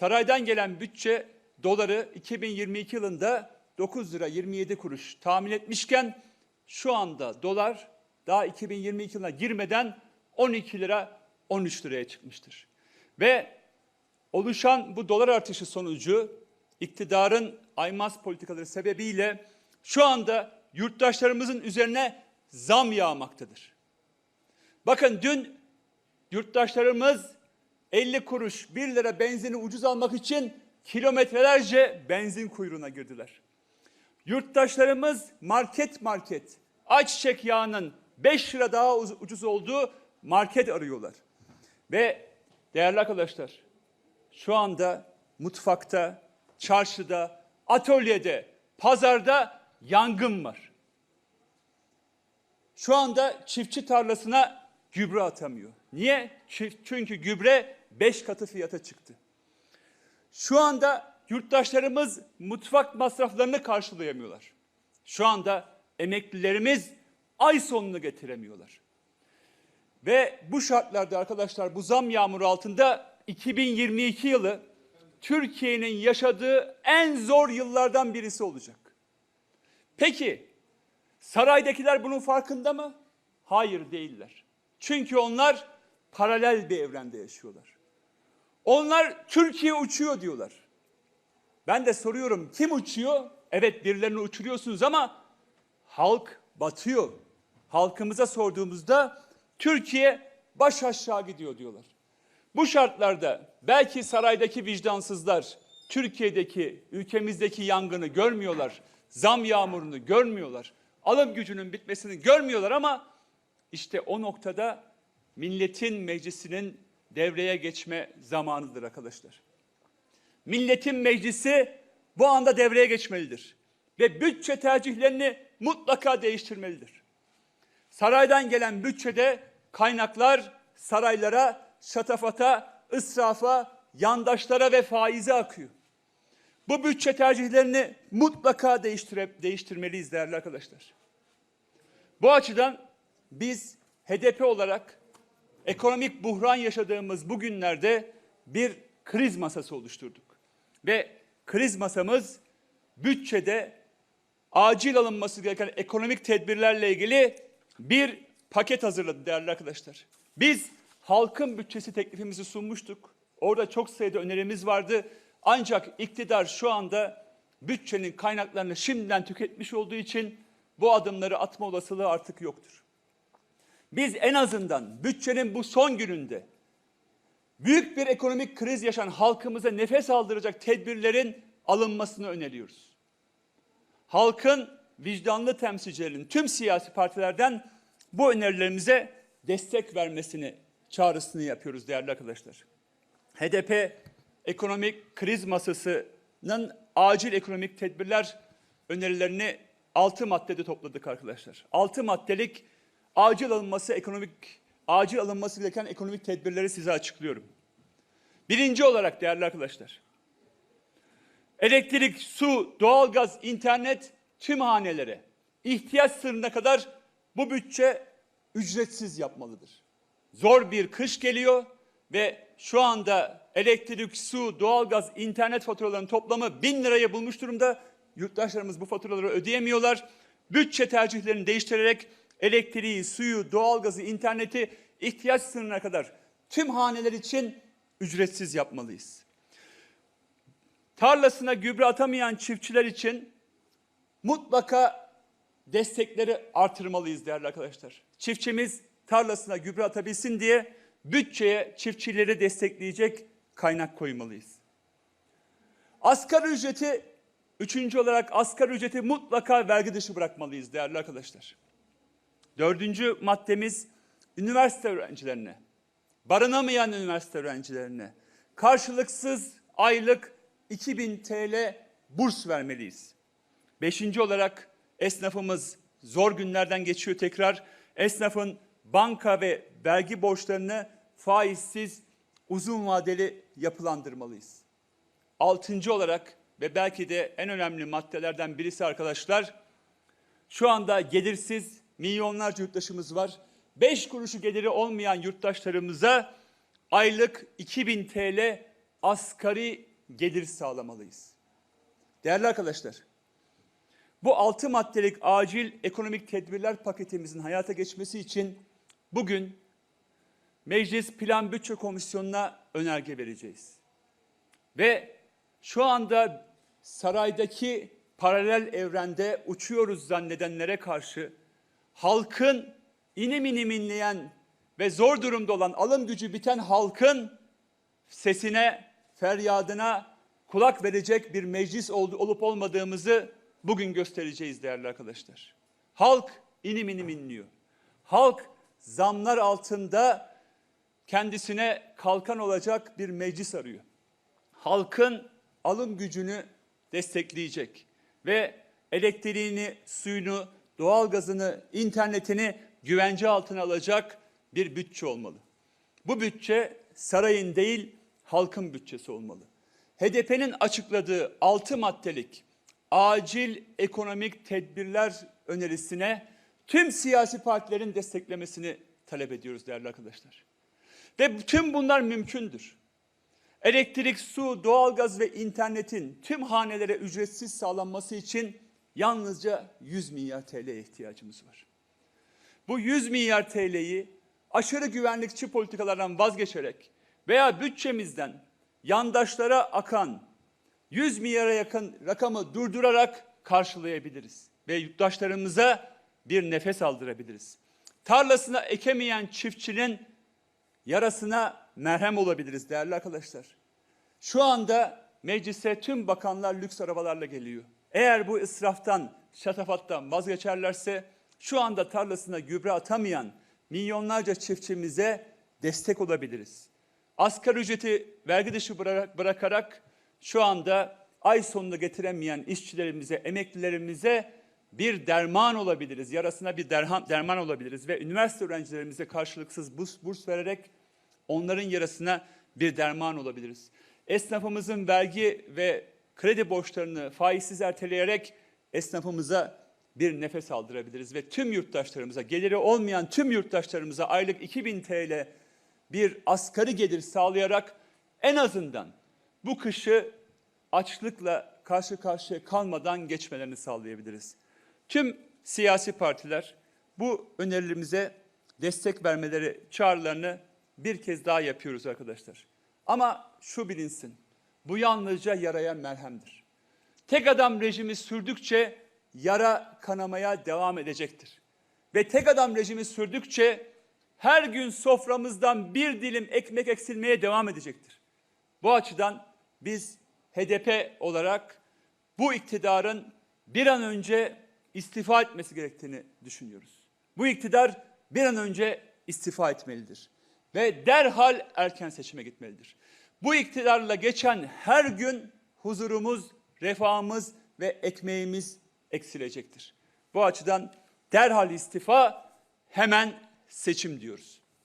Saraydan gelen bütçe doları 2022 yılında 9 lira 27 kuruş tahmin etmişken şu anda dolar daha 2022 yılına girmeden 12 lira 13 liraya çıkmıştır. Ve oluşan bu dolar artışı sonucu iktidarın aymaz politikaları sebebiyle şu anda yurttaşlarımızın üzerine zam yağmaktadır. Bakın dün yurttaşlarımız 50 kuruş 1 lira benzini ucuz almak için kilometrelerce benzin kuyruğuna girdiler. Yurttaşlarımız market market ayçiçek yağının 5 lira daha uz- ucuz olduğu market arıyorlar. Ve değerli arkadaşlar şu anda mutfakta, çarşıda, atölyede, pazarda yangın var. Şu anda çiftçi tarlasına gübre atamıyor. Niye? Çünkü gübre 5 katı fiyata çıktı. Şu anda yurttaşlarımız mutfak masraflarını karşılayamıyorlar. Şu anda emeklilerimiz ay sonunu getiremiyorlar. Ve bu şartlarda arkadaşlar bu zam yağmuru altında 2022 yılı Türkiye'nin yaşadığı en zor yıllardan birisi olacak. Peki saraydakiler bunun farkında mı? Hayır değiller. Çünkü onlar paralel bir evrende yaşıyorlar. Onlar Türkiye uçuyor diyorlar. Ben de soruyorum kim uçuyor? Evet birilerini uçuruyorsunuz ama halk batıyor. Halkımıza sorduğumuzda Türkiye baş aşağı gidiyor diyorlar. Bu şartlarda belki saraydaki vicdansızlar Türkiye'deki, ülkemizdeki yangını görmüyorlar. Zam yağmurunu görmüyorlar. Alım gücünün bitmesini görmüyorlar ama işte o noktada milletin meclisinin devreye geçme zamanıdır arkadaşlar. Milletin meclisi bu anda devreye geçmelidir. Ve bütçe tercihlerini mutlaka değiştirmelidir. Saraydan gelen bütçede kaynaklar saraylara, şatafata, ısrafa, yandaşlara ve faize akıyor. Bu bütçe tercihlerini mutlaka değiştire, değiştirmeliyiz değerli arkadaşlar. Bu açıdan biz HDP olarak ekonomik buhran yaşadığımız bu günlerde bir kriz masası oluşturduk. Ve kriz masamız bütçede acil alınması gereken ekonomik tedbirlerle ilgili bir paket hazırladı değerli arkadaşlar. Biz halkın bütçesi teklifimizi sunmuştuk. Orada çok sayıda önerimiz vardı. Ancak iktidar şu anda bütçenin kaynaklarını şimdiden tüketmiş olduğu için bu adımları atma olasılığı artık yoktur. Biz en azından bütçenin bu son gününde büyük bir ekonomik kriz yaşayan halkımıza nefes aldıracak tedbirlerin alınmasını öneriyoruz. Halkın vicdanlı temsilcilerinin tüm siyasi partilerden bu önerilerimize destek vermesini çağrısını yapıyoruz değerli arkadaşlar. HDP ekonomik kriz masasının acil ekonomik tedbirler önerilerini 6 maddede topladık arkadaşlar. 6 maddelik acil alınması ekonomik acil alınması gereken ekonomik tedbirleri size açıklıyorum. Birinci olarak değerli arkadaşlar. Elektrik, su, doğalgaz, internet tüm hanelere ihtiyaç sınırına kadar bu bütçe ücretsiz yapmalıdır. Zor bir kış geliyor ve şu anda elektrik, su, doğalgaz, internet faturalarının toplamı bin liraya bulmuş durumda. Yurttaşlarımız bu faturaları ödeyemiyorlar. Bütçe tercihlerini değiştirerek elektriği, suyu, doğalgazı, interneti ihtiyaç sınırına kadar tüm haneler için ücretsiz yapmalıyız. Tarlasına gübre atamayan çiftçiler için mutlaka destekleri artırmalıyız değerli arkadaşlar. Çiftçimiz tarlasına gübre atabilsin diye bütçeye çiftçileri destekleyecek kaynak koymalıyız. Asgari ücreti, üçüncü olarak asgari ücreti mutlaka vergi dışı bırakmalıyız değerli arkadaşlar. Dördüncü maddemiz üniversite öğrencilerine, barınamayan üniversite öğrencilerine karşılıksız aylık 2000 TL burs vermeliyiz. Beşinci olarak esnafımız zor günlerden geçiyor tekrar. Esnafın banka ve vergi borçlarını faizsiz uzun vadeli yapılandırmalıyız. Altıncı olarak ve belki de en önemli maddelerden birisi arkadaşlar, şu anda gelirsiz milyonlarca yurttaşımız var. 5 kuruşu geliri olmayan yurttaşlarımıza aylık 2000 TL asgari gelir sağlamalıyız. Değerli arkadaşlar, bu altı maddelik acil ekonomik tedbirler paketimizin hayata geçmesi için bugün Meclis Plan Bütçe Komisyonu'na önerge vereceğiz. Ve şu anda saraydaki paralel evrende uçuyoruz zannedenlere karşı halkın inim inim inleyen ve zor durumda olan alım gücü biten halkın sesine, feryadına kulak verecek bir meclis ol- olup olmadığımızı bugün göstereceğiz değerli arkadaşlar. Halk inim inim inliyor. Halk zamlar altında kendisine kalkan olacak bir meclis arıyor. Halkın alım gücünü destekleyecek ve elektriğini, suyunu, doğalgazını, internetini güvence altına alacak bir bütçe olmalı. Bu bütçe sarayın değil, halkın bütçesi olmalı. HDP'nin açıkladığı 6 maddelik acil ekonomik tedbirler önerisine tüm siyasi partilerin desteklemesini talep ediyoruz değerli arkadaşlar. Ve tüm bunlar mümkündür. Elektrik, su, doğalgaz ve internetin tüm hanelere ücretsiz sağlanması için yalnızca 100 milyar TL'ye ihtiyacımız var. Bu 100 milyar TL'yi aşırı güvenlikçi politikalardan vazgeçerek veya bütçemizden yandaşlara akan 100 milyara yakın rakamı durdurarak karşılayabiliriz ve yurttaşlarımıza bir nefes aldırabiliriz. Tarlasına ekemeyen çiftçinin yarasına merhem olabiliriz değerli arkadaşlar. Şu anda meclise tüm bakanlar lüks arabalarla geliyor. Eğer bu israftan, şatafattan vazgeçerlerse şu anda tarlasına gübre atamayan milyonlarca çiftçimize destek olabiliriz. Asgari ücreti vergi dışı bırak- bırakarak şu anda ay sonunu getiremeyen işçilerimize, emeklilerimize bir derman olabiliriz. Yarasına bir derhan, derman olabiliriz ve üniversite öğrencilerimize karşılıksız burs, burs vererek onların yarasına bir derman olabiliriz. Esnafımızın vergi ve kredi borçlarını faizsiz erteleyerek esnafımıza bir nefes aldırabiliriz ve tüm yurttaşlarımıza, geliri olmayan tüm yurttaşlarımıza aylık 2000 TL bir asgari gelir sağlayarak en azından bu kışı açlıkla karşı karşıya kalmadan geçmelerini sağlayabiliriz. Tüm siyasi partiler bu önerilerimize destek vermeleri çağrılarını bir kez daha yapıyoruz arkadaşlar. Ama şu bilinsin, bu yalnızca yaraya merhemdir. Tek adam rejimi sürdükçe yara kanamaya devam edecektir. Ve tek adam rejimi sürdükçe her gün soframızdan bir dilim ekmek eksilmeye devam edecektir. Bu açıdan biz HDP olarak bu iktidarın bir an önce istifa etmesi gerektiğini düşünüyoruz. Bu iktidar bir an önce istifa etmelidir ve derhal erken seçime gitmelidir. Bu iktidarla geçen her gün huzurumuz, refahımız ve ekmeğimiz eksilecektir. Bu açıdan derhal istifa, hemen seçim diyoruz.